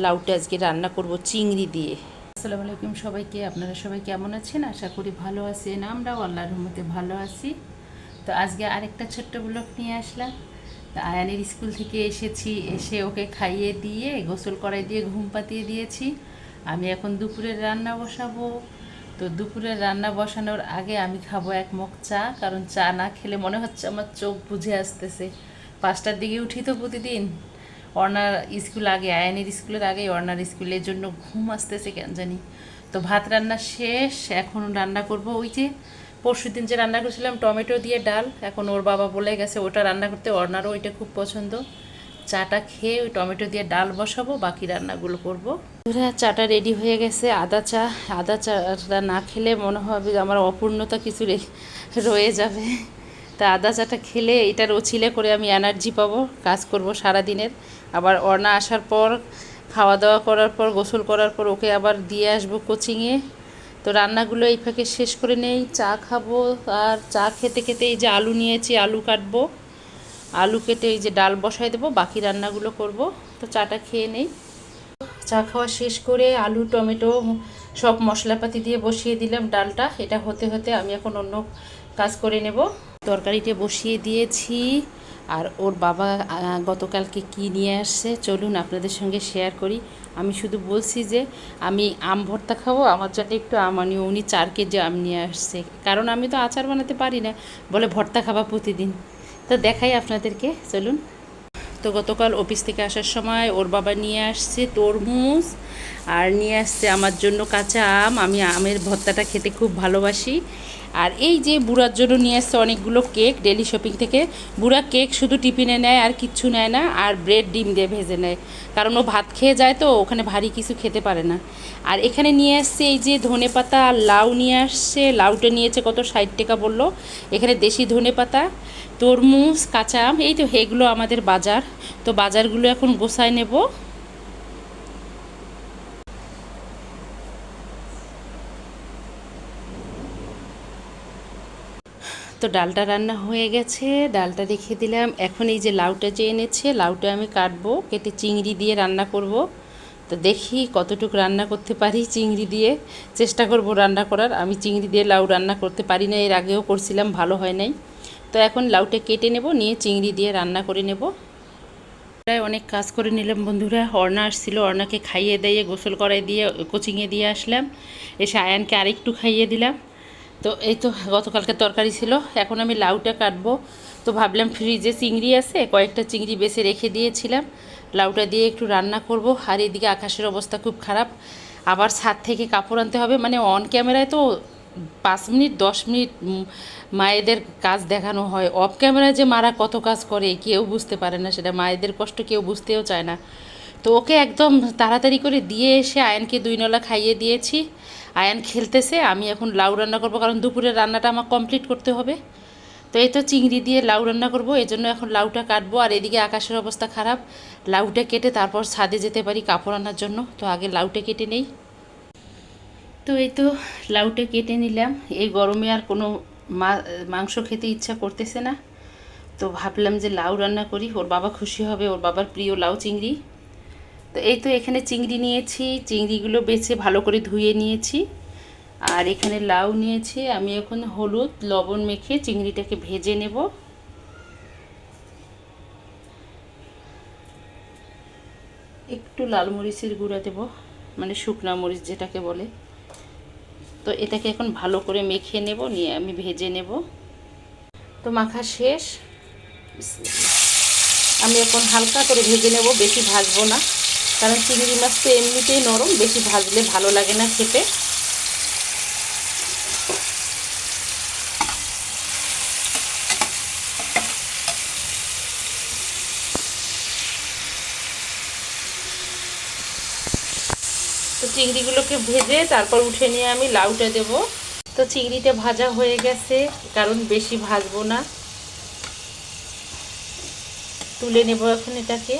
লাউটা আজকে রান্না করব চিংড়ি দিয়ে। আসসালামু আলাইকুম সবাইকে, আপনারা সবাই কেমন আছেন? আশা করি ভালো আছেন। আমরাও আল্লাহর রহমতে ভালো আছি। তো আজকে আরেকটা ছোট্ট ব্লগ নিয়ে আসলাম। আয়ানের স্কুল থেকে এসেছি, এসে ওকে খাইয়ে দিয়ে, গোসল করাই দিয়ে, ঘুম পাতিয়ে দিয়েছি। আমি এখন দুপুরের রান্না বসাবো। তো দুপুরের রান্না বসানোর আগে আমি খাব এক মগ চা, কারণ চা না খেলে মনে হচ্ছে আমার চোখ বুঝে আসতেছে। পাঁচটার দিকে উঠি তো প্রতিদিন। অর্ণার স্কুল আগে, আয়ানের স্কুলের আগে, অর্ণার স্কুলের জন্য ঘুম আসতেছে কেন জানি? তো ভাত রান্না শেষ, এখন রান্না করব ওই যে পরশু দিন যে রান্না করেছিলাম, টমেটো দিয়ে ডাল, এখন ওর বাবা বলে গেছে ওটা রান্না করতে, অর্ণারও ওইটা খুব পছন্দ। চাটা খেয়ে ওই টমেটো দিয়ে ডাল বসাবো, বাকি রান্নাগুলো করব। চাটা রেডি হয়ে গেছে, আদা চা, আদা চাটা না খেলে মনে হবে আমার অপূর্ণতা কিছু রয়ে যাবে। তা আদা চাটা খেলে এটার ওছিলে করে আমি এনার্জি পাবো, কাজ করব সারা দিনের আবার অর্ণা আসার পর খাওয়া দাওয়া করার পর, গোসল করার পর ওকে আবার দিয়ে আসব কোচিংয়ে। তো রান্নাগুলো এই ফাঁকে শেষ করে নেই, চা খাব আর চা খেতে খেতে এই যে আলু নিয়েছি, আলু কাটবো। আলু কেটে এই যে ডাল বসাই দেবো, বাকি রান্নাগুলো করব। তো চাটা খেয়ে নেই। চা খাওয়া শেষ করে আলু, টমেটো, সব মশলাপাতি দিয়ে বসিয়ে দিলাম ডালটা। এটা হতে হতে আমি এখন অন্য কাজ করে নেব। তরকারিটা বসিয়ে দিয়েছি। আর ওর বাবা গতকালকে কি নিয়ে আসছে চলুন আপনাদের সঙ্গে শেয়ার করি। আমি শুধু বলছি যে, আমি আম ভর্তা খাব, আমার জন্য একটু আম আনিও উনি চার কেজি আম নিয়ে আসছে। কারণ আমি তো আচার বানাতে পারি না, বলে ভর্তা খাবা প্রতিদিন। তো দেখাই আপনাদেরকে, চলুন। তো গতকাল অফিস থেকে আসার সময় ওর বাবা নিয়ে আসছে তরমুজ আর নিয়ে আসছে আমার জন্য কাঁচা আম। আমি আমের ভর্তাটা খেতে খুব ভালোবাসি। আর এই যে বুড়ার জন্য নিয়ে আসছে অনেকগুলো কেক ডেলি শপিং থেকে। বুড়া কেক শুধু টিফিনে নেয় আর কিচ্ছু নেয় না, আর ব্রেড ডিম দিয়ে ভেজে নেয়। কারণ ও ভাত খেয়ে যায় তো, ওখানে ভারী কিছু খেতে পারে না। আর এখানে নিয়ে আসছে এই যে ধনে পাতা আর লাউ নিয়ে আসছে। লাউটা নিয়েছে কত, ষাট টাকা বলল। এখানে দেশি ধনে পাতা, তরমুজ, কাঁচা আম। এই তো, এগুলো আমাদের বাজার। তো বাজারগুলো এখন গোছায় নেব। তো ডালটা রান্না হয়ে গেছে। ডালটা রেখে দিলাম। এখন এই যে লাউটা যে এনেছে, লাউটা আমি কাটবো। কেটে চিংড়ি দিয়ে রান্না করব। তো দেখি কতটুকু রান্না করতে পারি চিংড়ি দিয়ে। চেষ্টা করব রান্না করার। আমি চিংড়ি দিয়ে লাউ রান্না করতে পারি না, এর আগেও করছিলাম, ভালো হয় নাই। তো এখন লাউটা কেটে নেব, নিয়ে চিংড়ি দিয়ে রান্না করে নেব। প্রায় অনেক কাজ করে নিলাম বন্ধুরা। অর্ণা আসছিল, অর্ণাকে খাইয়ে দিয়ে, গোসল করাই দিয়ে, কোচিংয়ে দিয়ে আসলাম। এসে আয়ানকে আরেকটু খাইয়ে দিলাম। তো এই তো গতকালকে তরকারি ছিল, এখন আমি লাউটা কাটবো। তো ভাবলাম ফ্রিজে চিংড়ি আছে, কয়েকটা চিংড়ি বেছে রেখে দিয়েছিলাম। লাউটা দিয়ে একটু রান্না করব, আর এদিকে আকাশের অবস্থা খুব খারাপ। আবার ছাদ থেকে কাপড় আনতে হবে মানে অন ক্যামেরায় তো পাঁচ মিনিট, দশ মিনিট মায়েদের কাজ দেখানো হয়। অফ ক্যামেরায় যে মারা কত কাজ করে, কেউ বুঝতে পারে না সেটা। মায়েদের কষ্ট কেউ বুঝতেও চায় না। তো ওকে একদম তাড়াতাড়ি করে দিয়ে এসে আয়নকে দুই নলা খাইয়ে দিয়েছি। আয়ন খেলতেছে, আমি এখন লাউ রান্না করব কারণ দুপুরের রান্নাটা আমার কমপ্লিট করতে হবে। তো এই তো চিংড়ি দিয়ে লাউ রান্না করব জন্য এখন লাউটা কাটবো। আর এদিকে আকাশের অবস্থা খারাপ, লাউটা কেটে তারপর ছাদে যেতে পারি কাপড় আনার জন্য। তো আগে লাউটা কেটে নেই। তো এই তো লাউটা কেটে নিলাম। এই গরমে আর কোনো মাংস খেতে ইচ্ছা করতেছে না। তো ভাবলাম যে লাউ রান্না করি, ওর বাবা খুশি হবে, ওর বাবার প্রিয় লাউ চিংড়ি। তো এই তো এখানে চিংড়ি নিয়েছি, চিংড়িগুলো বেছে ভালো করে ধুয়ে নিয়েছি। আর এখানে লাউ নিয়েছি, আমি এখন হলুদ, লবণ মেখে চিংড়িটাকে ভেজে নেব। একটু লাল মরিচের গুঁড়া দেব মানে শুকনা মরিচ যেটাকে বলে। তো এটাকে এখন ভালো করে মেখে নেব, নিয়ে আমি ভেজে নেব। তো মাখা শেষ। আমি এখন হালকা করে ভেজে নেব, বেশি ভাজবো না। কারণ চিংড়ি মাছ তো এমনিতেই নরম, বেশি ভাজলে ভালো লাগে না খেতে। তো চিংড়িগুলোকে ভেজে তারপর উঠে নিয়ে আমি লাউটা দেব। তো চিংড়িটা ভাজা হয়ে গেছে কারণ বেশি ভাজবো না। তুলে নেব এখন এটাকে।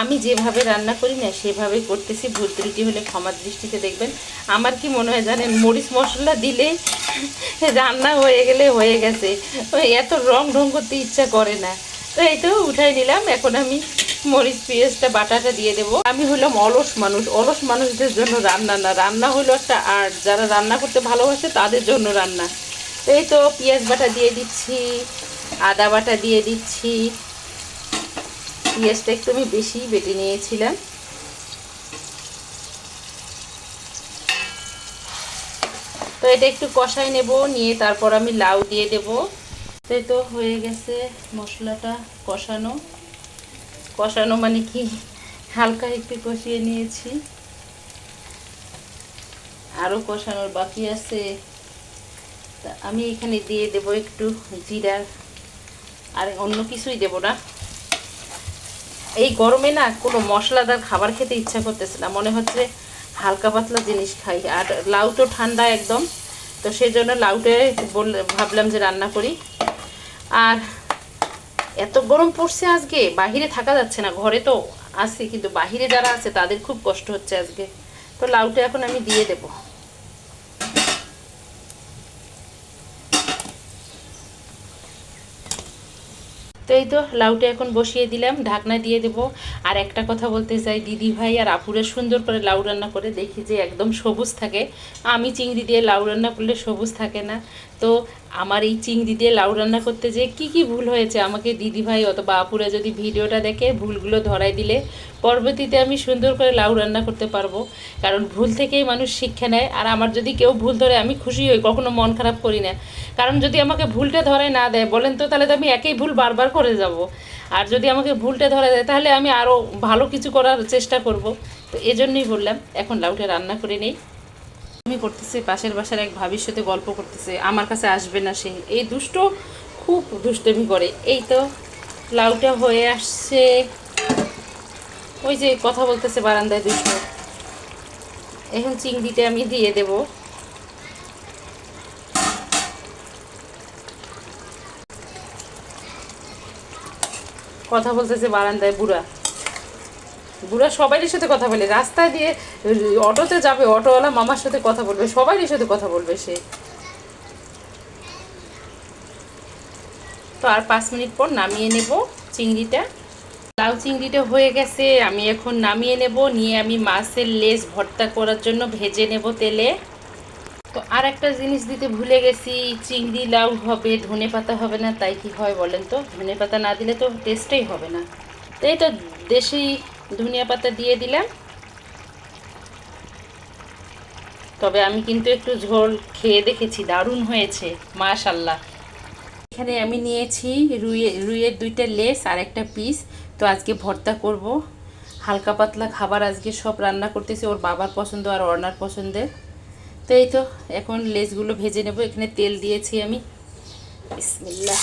আমি যেভাবে রান্না করি না, সেভাবেই করতেছি। ভুল ত্রুটি হলে ক্ষমার দৃষ্টিতে দেখবেন। আমার কি মনে হয় জানেন, মরিচ মশলা দিলে রান্না হয়ে গেলে হয়ে গেছে। এত রং ঢং করতে ইচ্ছা করে না। তো তো এই তো উঠাই নিলাম। এখন আমি মরিচ, পেঁয়াজটা, বাটাটা দিয়ে দেবো। আমি হলাম অলস মানুষ। অলস মানুষদের জন্য রান্না না। রান্না হলো একটা আর্ট। যারা রান্না করতে ভালোবাসে তাদের জন্য রান্না। এই তো পেঁয়াজ বাটা দিয়ে দিচ্ছি, আদা বাটা দিয়ে দিচ্ছি। পেঁয়াজটা একটু আমি বেশি বেটে নিয়েছিলাম। তো এটা একটু কষাই নেব, নিয়ে তারপর আমি লাউ দিয়ে দেব। তো তো হয়ে গেছে মশলাটা কষানো। কষানো মানে কি? হালকা একটু কষিয়ে নিয়েছি। আরও কষানোর বাকি আছে। আমি এখানে দিয়ে দেব একটু জিরার। আর অন্য কিছুই দেব না। এই গরমে না কোনো মশলাদার খাবার খেতে ইচ্ছা করতেছে না। মনে হচ্ছে হালকা পাতলা জিনিস খাই। আর লাউ তো ঠান্ডা একদম। তো সেই জন্য লাউটাই বললে, ভাবলাম যে রান্না করি। আর এত গরম পড়ছে আজকে, বাহিরে থাকা যাচ্ছে না, ঘরে তো আছে, কিন্তু বাহিরে যারা আছে তাদের খুব কষ্ট হচ্ছে আজকে। তো লাউটা এখন আমি দিয়ে দেবো। তো এই তো লাউটা এখন বসিয়ে দিলাম, ঢাকনা দিয়ে দেব। আর একটা কথা বলতে চাই, দিদি ভাই আর আপুরে সুন্দর করে লাউ রান্না করে দেখি যে একদম সবুজ থাকে। আমি চিংড়ি দিয়ে লাউ রান্না করলে সবুজ থাকে না। তো আমার এই চিংড়ি দিয়ে লাউ রান্না করতে যে কি কি ভুল হয়েছে আমাকে দিদি ভাই অথবা আপুরা যদি ভিডিওটা দেখে ভুলগুলো ধরাই দিলে, পরবর্তীতে আমি সুন্দর করে লাউ রান্না করতে পারব। কারণ ভুল থেকেই মানুষ শিক্ষা নেয়, আর আমার যদি কেউ ভুল ধরে আমি খুশি হই, কখনো মন খারাপ করি না। কারণ যদি আমাকে ভুলটা ধরে না দেয়, বলেন তো তাহলে তো আমি একই ভুল বারবার করে যাব। আর যদি আমাকে ভুলটা ধরে দেয়, তাহলে আমি আরও ভালো কিছু করার চেষ্টা করব। তো এজন্যই বললাম, এখন লাউটা রান্না করে নেই। আমি করতেছি, পাশের বাসার এক ভাবির সাথে গল্প করতেছে, আমার কাছে আসবে না সে। এই দুষ্ট খুব দুষ্টমি করে। এই তো লাউটা হয়ে আসছে। ওই যে কথা বলতেছে বারান্দায় দুষ্ট। এখন চিংড়িটা আমি দিয়ে দেব। কথা বলতেছে বারান্দায় বুড়া। বুড়া সবাইয়ের সাথে কথা বলে, রাস্তায় দিয়ে অটোতে যাবে, অটোওয়ালা মামার সাথে কথা বলবে, সবাইয়ের সাথে কথা বলবে সে। তো আর পাঁচ মিনিট পর নামিয়ে নেব চিংড়িটা। লাউ চিংড়িটা হয়ে গেছে, আমি এখন নামিয়ে নেব, নিয়ে আমি মাছের লেজ ভর্তা করার জন্য ভেজে নেব তেলে। তো আর একটা জিনিস দিতে ভুলে গেছি, চিংড়ি লাউ হবে, ধনে পাতা হবে না, তাই কি হয় বলেন তো? ধনে পাতা না দিলে তো টেস্টেই হবে না। তো এই তো দেশি ধনিয়া পাতা দিয়ে দিলাম। তবে আমি কিন্তু একটু ঝোল খেয়ে দেখেছি, দারুণ হয়েছে মাশাল্লাহ এখানে আমি নিয়েছি রুইয়ে, রুইয়ের দুইটা লেস আর একটা পিস। তো আজকে ভর্তা করব। হালকা পাতলা খাবার আজকে সব রান্না করতেছি, ওর বাবার পছন্দ আর অর্নার পছন্দের। তো এই তো, এখন লেসগুলো ভেজে নেব। এখানে তেল দিয়েছি আমি। বিসমিল্লা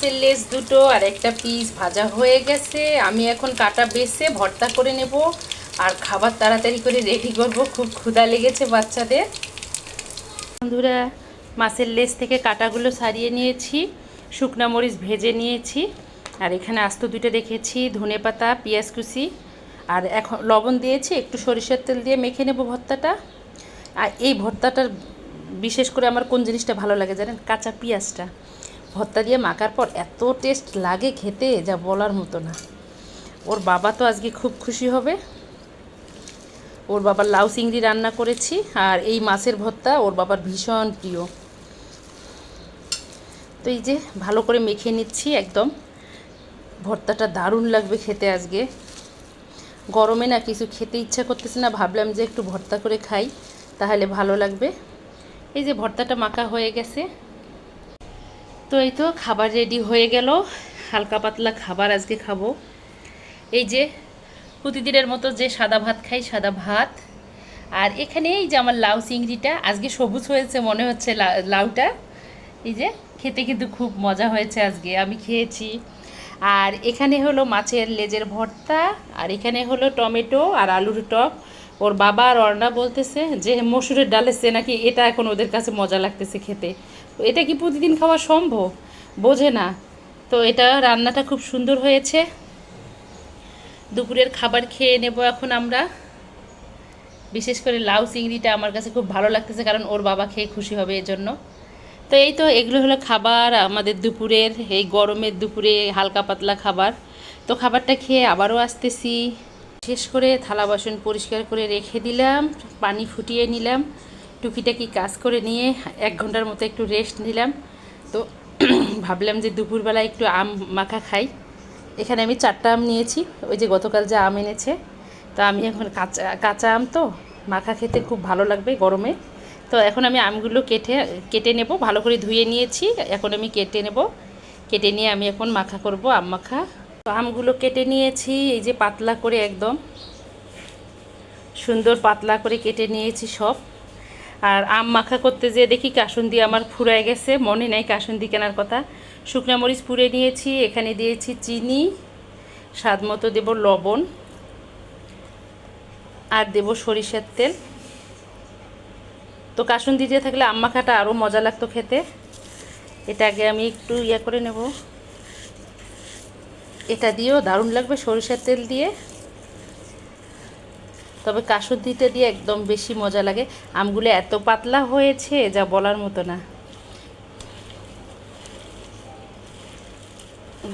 মাছের লেস দুটো, আর একটা পিস ভাজা হয়ে গেছে। আমি এখন কাটা বেছে ভর্তা করে নেব, আর খাবার তাড়াতাড়ি করে রেডি করব। খুব ক্ষুধা লেগেছে বাচ্চাদের। বন্ধুরা, মাছের লেস থেকে কাটাগুলো সারিয়ে নিয়েছি, শুকনা মরিচ ভেজে নিয়েছি, আর এখানে আস্ত দুটো রেখেছি, ধনে পাতা, পেঁয়াজ কুচি, আর এখন লবণ দিয়েছি, একটু সরিষার তেল দিয়ে মেখে নেব ভর্তাটা। আর এই ভর্তাটার বিশেষ করে আমার কোন জিনিসটা ভালো লাগে জানেন? কাঁচা পেঁয়াজটা। ভর্তা দিয়ে মাখার পর এত টেস্ট লাগে খেতে, যা বলার মতো না। ওর বাবা তো আজকে খুব খুশি হবে। ওর বাবার লাউ চিংড়ি রান্না করেছি, আর এই মাছের ভর্তা ওর বাবার ভীষণ প্রিয়। তো এই যে, ভালো করে মেখে নিচ্ছি একদম। ভর্তাটা দারুণ লাগবে খেতে আজকে। গরমে না কিছু খেতে ইচ্ছা করতেছে না, ভাবলাম যে একটু ভর্তা করে খাই, তাহলে ভালো লাগবে। এই যে ভর্তাটা মাখা হয়ে গেছে। তো এই তো খাবার রেডি হয়ে গেল। হালকা পাতলা খাবার আজকে খাব। এই যে প্রতিদিনের মতো যে সাদা ভাত খাই, সাদা ভাত। আর এখানে এই যে আমার লাউ চিংড়িটা, আজকে সবুজ হয়েছে মনে হচ্ছে লাউটা। এই যে খেতে কিন্তু খুব মজা হয়েছে আজকে, আমি খেয়েছি। আর এখানে হলো মাছের লেজের ভর্তা, আর এখানে হলো টমেটো আর আলুর টক। ওর বাবা আর অর্ণা বলতেছে যে, মসুরের ডালের সে নাকি? এটা এখন ওদের কাছে মজা লাগতেছে খেতে। এটা কি প্রতিদিন খাওয়া সম্ভব? বোঝে না। তো এটা রান্নাটা খুব সুন্দর হয়েছে। দুপুরের খাবার খেয়ে নেব এখন আমরা। বিশেষ করে লাউ চিংড়িটা আমার কাছে খুব ভালো লাগতেছে কারণ ওর বাবা খেয়ে খুশি হবে এজন্য। তো এই তো এগুলো হলো খাবার, আমাদের দুপুরের, এই গরমের দুপুরে হালকা পাতলা খাবার। তো খাবারটা খেয়ে আবারও আসতেছি। শেষ করে থালা বাসন পরিষ্কার করে রেখে দিলাম, পানি ফুটিয়ে নিলাম। টুকিটাকি কাজ করে নিয়ে এক ঘণ্টার মতো একটু রেস্ট নিলাম। তো ভাবলাম যে দুপুরবেলা একটু আম মাখা খাই। এখানে আমি চারটা আম নিয়েছি, ওই যে গতকাল যে আম এনেছে। তো আমি এখন কাঁচা কাঁচা আম তো, মাখা খেতে খুব ভালো লাগবে গরমে। তো এখন আমি আমগুলো কেটে কেটে নেব, ভালো করে ধুয়ে নিয়েছি, এখন আমি কেটে নেব। কেটে নিয়ে আমি এখন মাখা করব, আম মাখা। তো আমগুলো কেটে নিয়েছি, এই যে পাতলা করে একদম। সুন্দর পাতলা করে কেটে নিয়েছি সব। আর আম মাখা করতে যেয়ে দেখি কাসুন্দি আমার ফুরায় গেছে, মনে নেই কাসুন্দি কেনার কথা। শুকনো মরিচ পুড়ে নিয়েছি, এখানে দিয়েছি চিনি, স্বাদ মতো দেব লবণ, আর দেব সরিষার তেল। তো কাসুন্দি দিয়ে থাকলে আম মাখাটা আরও মজা লাগতো খেতে। এটা আগে আমি একটু ইয়ে করে নেব। এটা দিয়েও দারুণ লাগবে সরিষার তেল দিয়ে। তবে কাসুন্দিটা দিয়ে একদম বেশি মজা লাগে। আমগুলো এত পাতলা হয়েছে যা বলার মতো না।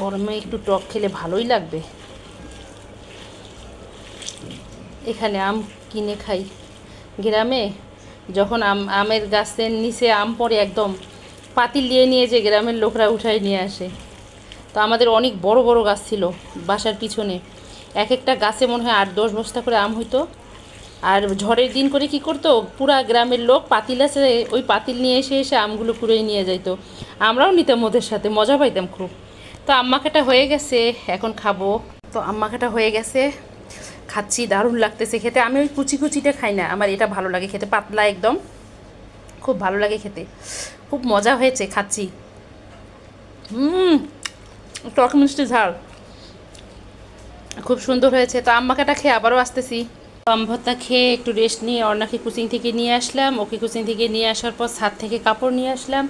গরমে একটু টক খেলে ভালোই লাগবে। এখানে আম কিনে খাই। গ্রামে যখন আম, আমের গাছের নিচে আম পড়ে একদম পাতিল দিয়ে নিয়ে যে গ্রামের লোকরা উঠায় নিয়ে আসে। তো আমাদের অনেক বড় বড় গাছ ছিল বাসার পিছনে। এক একটা গাছে মনে হয় আট দশ বস্তা করে আম হইতো। আর ঝড়ের দিন করে কি করতো? পুরা গ্রামের লোক পাতিল আছে, ওই পাতিল নিয়ে এসে এসে আমগুলো কুড়িয়ে নিয়ে যাইতো। আমরাও নিতাম ওদের সাথে, মজা পাইতাম খুব। তো আম্মাখাটা হয়ে গেছে, এখন খাব। তো আম্মাখাটা হয়ে গেছে, খাচ্ছি, দারুণ লাগতেছে খেতে। আমি ওই কুচি কুচিটা খাই না, আমার এটা ভালো লাগে খেতে, পাতলা একদম। খুব ভালো লাগে খেতে। খুব মজা হয়েছে, খাচ্ছি। হুম, টক মিষ্টি ঝাল। খুব সুন্দর হয়েছে। তো আম মাখাটা খেয়ে আবারও আসতেছি। আম ভর্তা খেয়ে একটু রেস্ট নিয়ে অর্ণাকে কোচিং থেকে নিয়ে আসলাম। ওকে কোচিং থেকে নিয়ে আসার পর ছাদ থেকে কাপড় নিয়ে আসলাম।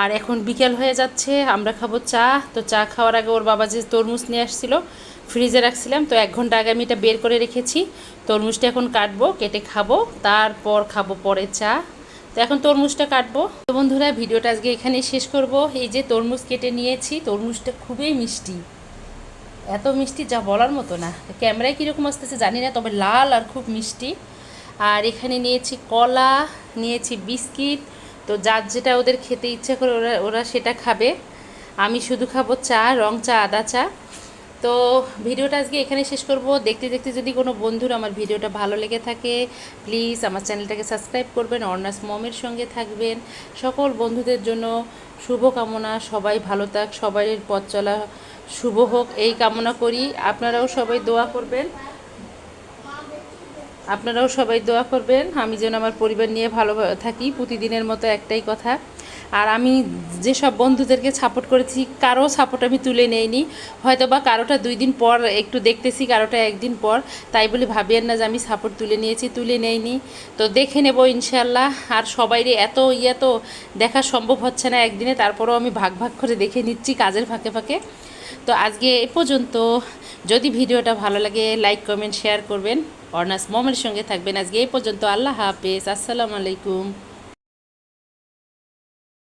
আর এখন বিকেল হয়ে যাচ্ছে, আমরা খাব চা। তো চা খাওয়ার আগে ওর বাবা যে তরমুজ নিয়ে আসছিল ফ্রিজে রাখছিলাম। তো এক ঘণ্টা আগে আমি এটা বের করে রেখেছি। তরমুজটা এখন কাটবো, কেটে খাব। তারপর খাব পরে চা। তো এখন তরমুজটা কাটবো। তো বন্ধুরা, ভিডিওটা আজকে এখানেই শেষ করব। এই যে তরমুজ কেটে নিয়েছি, তরমুজটা খুবই মিষ্টি। এত মিষ্টি যা বলার মতো না। ক্যামেরায় কীরকম আসতেছে জানি না, তবে লাল আর খুব মিষ্টি। আর এখানে নিয়েছি কলা, নিয়েছি বিস্কিট। তো যার যেটা ওদের খেতে ইচ্ছা করে ওরা ওরা সেটা খাবে। আমি শুধু খাব চা, রং চা, আদা চা। তো ভিডিওটা আজকে এখানে শেষ করব। দেখতে দেখতে যদি কোনো বন্ধুর আমার ভিডিওটা ভালো লেগে থাকে, প্লিজ আমার চ্যানেলটাকে সাবস্ক্রাইব করবেন অর্নাস মমের সঙ্গে থাকবেন। সকল বন্ধুদের জন্য শুভ কামনা সবাই ভালো থাক, সবাইয়ের পথ চলা শুভ হোক, এই কামনা করি। আপনারাও সবাই দোয়া করবেন। আপনারাও সবাই দোয়া করবেন। আমি যেন আমার পরিবার নিয়ে ভালো থাকি, প্রতিদিনের মতো একটাই কথা। আর আমি যেসব বন্ধুদেরকে সাপোর্ট করেছি, কারও সাপোর্ট আমি তুলে নেইনি। হয়তো বা কারোটা দুই দিন পর একটু দেখতেছি, কারোটা একদিন পর। তাই বলে ভাবিয়েন না যে আমি সাপোর্ট তুলে নিয়েছি, তুলে নেইনি। তো দেখে নেব ইনশাল্লাহ আর সবাইরে এত ইয়ে তো দেখা সম্ভব হচ্ছে না একদিনে, তারপরেও আমি ভাগ ভাগ করে দেখে নিচ্ছি কাজের ফাঁকে ফাঁকে। তো আজকে এ পর্যন্ত। যদি ভিডিওটা ভালো লাগে লাইক কমেন্ট শেয়ার করবেন। অর্নাস মমের সঙ্গে থাকবেন আজকে এ পর্যন্ত। আল্লাহ হাফেজ। আসসালামু আলাইকুম।